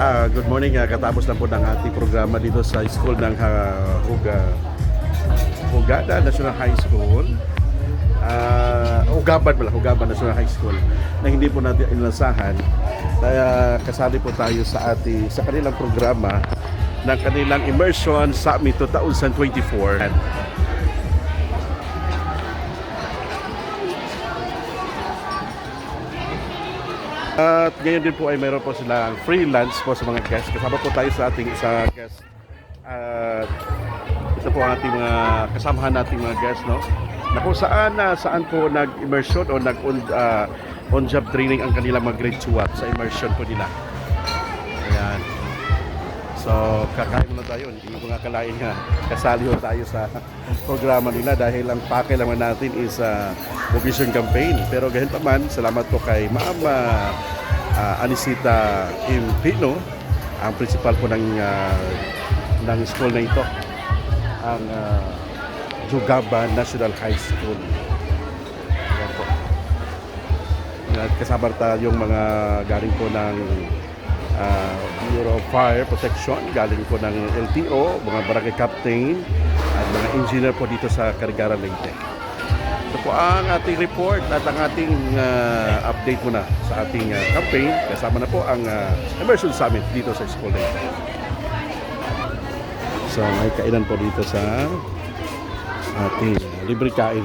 Ah, good morning. Ah, katapos lang po ng ating programa dito sa school ng uh, Huga, Hugada National High School. Ah, Hugaban pala, Hugaban National High School na hindi po natin inasahan. Kaya kasali po tayo sa ating sa kanilang programa ng kanilang Immersion Summit 2024. At ngayon din po ay meron po silang free lunch po sa mga guests. Kasama po tayo sa ating isa guest. At ito po ang ating mga kasamahan nating mga guests, no? Na kung saan, na saan po nag-immersion o nag-on, ah, on-job training ang kanilang mga grade 2 sa immersion po nila. So, kakain muna tayo. Hindi ko nga kalain nga kasali ho tayo sa programa nila dahil ang pake naman natin is uh, vocation campaign. Pero ganyan naman, salamat po kay Ma'am ah, ah, Anisita Impino, ang principal po ng ah, ng school na ito, ang uh, Jugaba National High School. Ayan po. At kasama tayong mga galing po ng Fire Protection, galing po ng LTO, mga barangay captain, at mga engineer po dito sa Carigara Leyte. Ito po ang ating report at ang ating ah, update muna sa ating ah, campaign. Kasama na po ang ah, Immersion Summit dito sa school ito. So may kainan po dito sa ating libre kain.